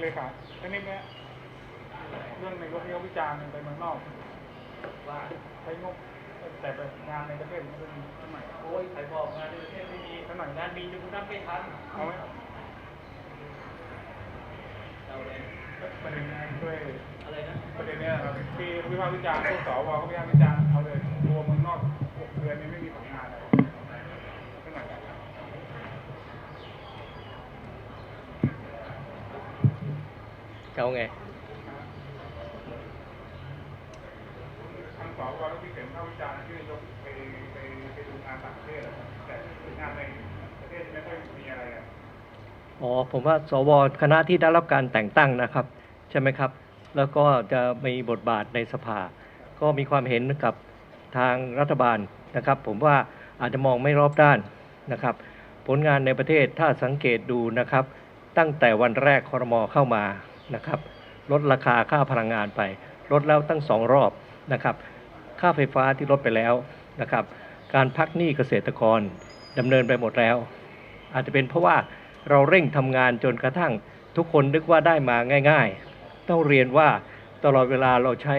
เลขาทีนี้เนี่ยเรื่องในยกเลี้ยววิจารณ์ไปเมืองนอก ว่าใช้งบแต่ไปงานในประเทศมันเป็นสมัยโอ้ยใครบอกงานในประเทศไม่มีสมัยงานมีจนคุณนับไม่ทันเอาไหมเอาเลยประเด็นนี้ช่วยอะไรนะประเด็นเนี้ยครับที่วิพากษ์วิจารณ์พวกสวก็วิพากษ์วิจารณ์เอาเลยตัวเมืองนอกหกเดือนนี้ไม่มีผลงานเลยสมัย เอาไงทางสวก็ที่เขียนวิพากษ์วิจารณ์ที่ยกไปไปไปดูงานต่างประเทศอะครับแต่งานในประเทศไม่ค่อยมีอะไรอะอ๋อผมว่าสวคณะที่ได้รับการแต่งตั้งนะครับ ใช่ไหมครับ แล้วก็จะมีบทบาทในสภา ก็มีความเห็นกับทางรัฐบาลนะครับ ผมว่าอาจจะมองไม่รอบด้านนะครับ ผลงานในประเทศถ้าสังเกตดูนะครับ ตั้งแต่วันแรกคอรมอเข้ามา นะครับลดราคาค่าพลังงานไป ลดแล้วตั้งสองรอบนะครับค่าไฟฟ้าที่ลดไปแล้วนะครับการพักหนี้เกษตรกรดำเนินไปหมดแล้ว อาจจะเป็นเพราะว่าเราเร่งทำงานจนกระทั่งทุกคนนึกว่าได้มาง่าย ๆ ต้องเรียนว่าตลอดเวลาเราใช้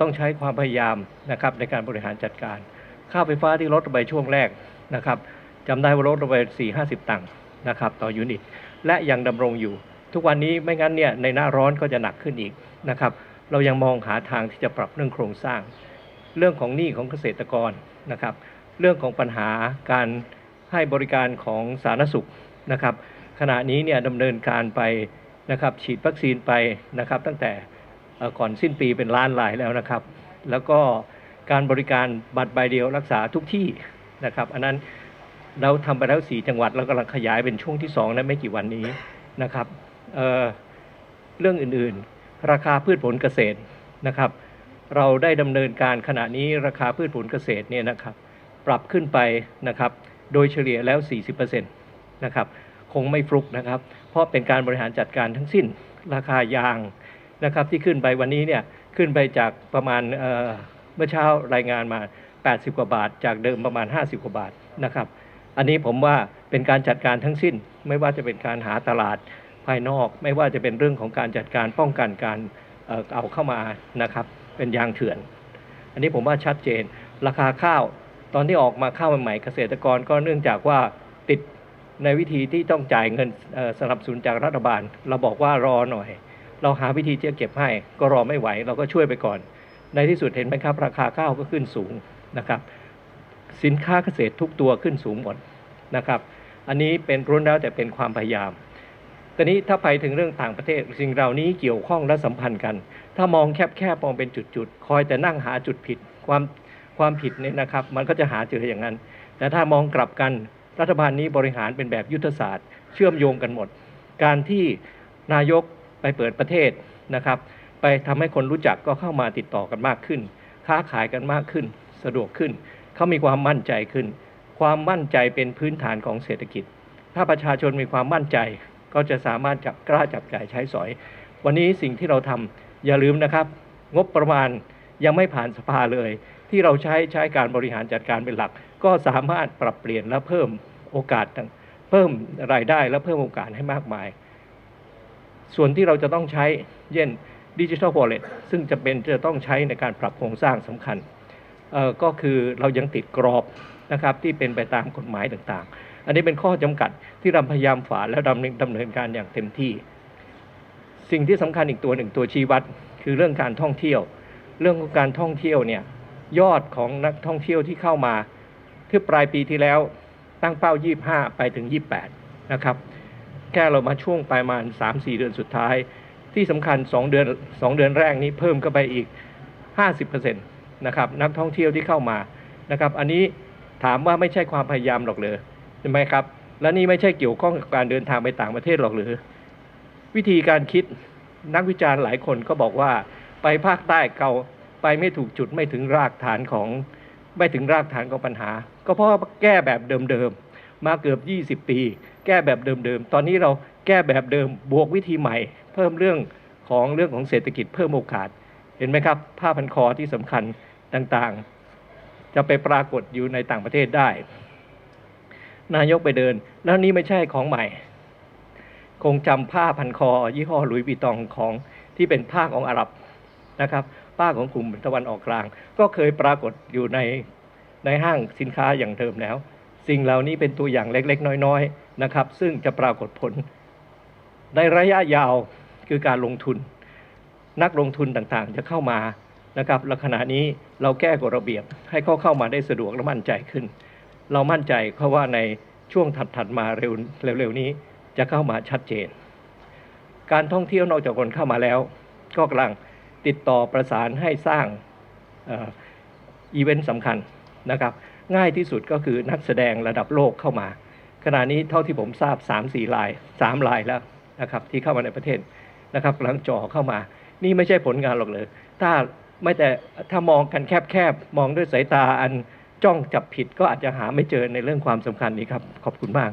ต้องใช้ความพยายามนะครับในการบริหารจัดการ ค่าไฟฟ้าที่ลดไปช่วงแรกนะครับจำได้ว่าลดลงไป4 50 ตังค์นะครับต่อยูนิต และยังดำรงอยู่ ทุกวันนี้ไม่งั้นเนี่ยในหน้าร้อนก็จะหนักขึ้นอีกนะครับเรายังมองหาทางที่จะปรับเรื่องโครงสร้าง เรื่องของหนี้ของเกษตรกรนะครับ เรื่องของปัญหาการให้บริการของสาธารณสุขนะครับ ขณะนี้เนี่ยดำเนินการไปนะครับฉีดวัคซีนไปนะครับตั้งแต่ก่อนสิ้นปีเป็นล้านรายแล้วนะครับ แล้วก็การบริการบัตรใบเดียวรักษาทุกที่นะครับ อันนั้นเราทำไปแล้ว 4 จังหวัดแล้วกำลังขยายเป็นช่วงที่2นไม่กี่วันนี้นะครับ เเรื่องอื่นๆ ราคาพืชผลเกษตรนะครับ เราได้ดำเนินการขณะนี้ราคาพืชผลเกษตรเนี่ยนะครับ ปรับขึ้นไปนะครับโดยเฉลี่ยแล้ว 40%นะครับคงไม่ฟลุกนะครับ เพราะเป็นการบริหารจัดการทั้งสิ้นราคายางนะครับที่ขึ้นไปวันนี้เนี่ยขึ้นไปจากประมาณเมื่อเช้ารายงานมา 80 กว่าบาท จากเดิมประมาณ 50 กว่าบาทนะครับ อันนี้ผมว่าเป็นการจัดการทั้งสิ้นไม่ว่าจะเป็นการหาตลาดายนอก ไม่ว่าจะเป็นเรื่องของการจัดการป้องกันการเอาเข้ามานะครับ เป็นยางเถื่อน อันนี้ผมว่าชัดเจน ราคาข้าวตอนที่ออกมาข้าวใหม่เกษตรกรก็เนื่องจากว่าติดในวิธีที่ต้องจ่ายเงินสนับสนุนจากรัฐบาล เราบอกว่ารอหน่อย เราหาวิธีที่จะเก็บให้ ก็รอไม่ไหว เราก็ช่วยไปก่อน ในที่สุดเห็นไหมครับ ราคาข้าวก็ขึ้นสูงนะครับ สินค้าเกษตรทุกตัวขึ้นสูงหมดนะครับ อันนี้เป็นรุนแล้วแต่เป็นความพยายาม ตอนนี้ถ้าไปถึงเรื่องต่างประเทศสิ่งเหล่านี้เกี่ยวข้องและสัมพันธ์กัน ถ้ามองแคบๆมองเป็นจุดๆ คอยแต่นั่งหาจุดผิดความความผิดเนี่ยนะครับ มันก็จะหาเจออย่างนั้น แต่ถ้ามองกลับกันรัฐบาลนี้บริหารเป็นแบบยุทธศาสตร์ เชื่อมโยงกันหมด การที่นายกไปเปิดประเทศนะครับ ไปทำให้คนรู้จักก็เข้ามาติดต่อกันมากขึ้น ค้าขายกันมากขึ้น สะดวกขึ้น เขามีความมั่นใจขึ้น ความมั่นใจเป็นพื้นฐานของเศรษฐกิจ ถ้าประชาชนมีความมั่นใจ ก็จะสามารถจับกล้าจับจ่ายใช้สอย วันนี้สิ่งที่เราทำอย่าลืมนะครับ งบประมาณยังไม่ผ่านสภาเลย ที่เราใช้ใช้การบริหารจัดการเป็นหลัก ก็สามารถปรับเปลี่ยนและเพิ่มโอกาสเพิ่มรายได้และเพิ่มโอกาสให้มากมาย ส่วนที่เราจะต้องใช้เช่นดิจิทัล w a l l e t ซึ่งจะเป็นจะต้องใช้ในการปรับโครงสร้างสำคัญก็คือเรายังติดกรอบนะครับที่เป็นไปตามกฎหมายต่างๆ อันนี้เป็นข้อจำกัดที่เราพยายามฝ่าและดำเนินดำเนินการอย่างเต็มที่ สิ่งที่สำคัญอีกตัวหนึ่งตัวชี้วัดคือเรื่องการท่องเที่ยว เรื่องของการท่องเที่ยวเนี่ยยอดของนักท่องเที่ยวที่เข้ามาที่ปลายปีที่แล้วตั้งเป้า 25 ไปถึง 28 นะครับแค่เรามาช่วงประมาณ 3-4 เดือนสุดท้าย ที่สำคัญ 2 เดือน 2 เดือนแรกนี้เพิ่มเข้าไปอีก 50%นะครับ นักท่องเที่ยวที่เข้ามา นะครับ อันนี้ถามว่าไม่ใช่ความพยายามหรอกเลย ใช่ไหมครับ และนี่ไม่ใช่เกี่ยวข้องกับการเดินทางไปต่างประเทศหรอกหรือ วิธีการคิดนักวิจารณ์หลายคนก็บอกว่าไปภาคใต้เก่าไปไม่ถูกจุดไม่ถึงรากฐานของไม่ถึงรากฐานของปัญหา ก็เพราะแก้แบบเดิมๆมาเกือบ 20 ปี แก้แบบเดิมๆตอนนี้เราแก้แบบเดิมบวกวิธีใหม่ เพิ่มเรื่องของเรื่องของเศรษฐกิจเพิ่มโอกาส เห็นไหมครับ ผ้าพันคอที่สำคัญต่างๆ จะไปปรากฏอยู่ในต่างประเทศได้ นายกไปเดิน แล้วนี่ไม่ใช่ของใหม่ คงจำผ้าพันคอ ยี่ห้อหลุยส์วิตตองของที่เป็นผ้าของอาหรับนะครับ ผ้าของกลุ่มตะวันออกกลาง ก็เคยปรากฏอยู่ในในห้างสินค้าอย่างเดิมแล้ว สิ่งเหล่านี้เป็นตัวอย่างเล็กๆ น้อยๆนะครับ ซึ่งจะปรากฏผล ในระยะยาวคือการลงทุน นักลงทุนต่างๆ จะเข้ามานะครับและขณะนี้เราแก้กฎระเบียบให้เขาเข้ามาได้สะดวกและมั่นใจขึ้น เรามั่นใจเพราะว่าในช่วงถัดๆมาเร็วเร็วๆนี้จะเข้ามาชัดเจน การท่องเที่ยวนอกจากคนเข้ามาแล้ว ก็กำลังติดต่อประสานให้สร้างอีเวนต์สำคัญนะครับ ง่ายที่สุดก็คือนักแสดงระดับโลกเข้ามา ขณะนี้เท่าที่ผมทราบ 3 4ลาย3ลายแล้วนะครับที่เข้ามาในประเทศนะครับกำลังจ่อเข้ามา นี่ไม่ใช่ผลงานหรอกเลย ถ้าไม่แต่ถ้ามองกันแคบๆ มองด้วยสายตาอัน จ้องจับผิดก็อาจจะหาไม่เจอในเรื่องความสำคัญนี้ครับ ขอบคุณมาก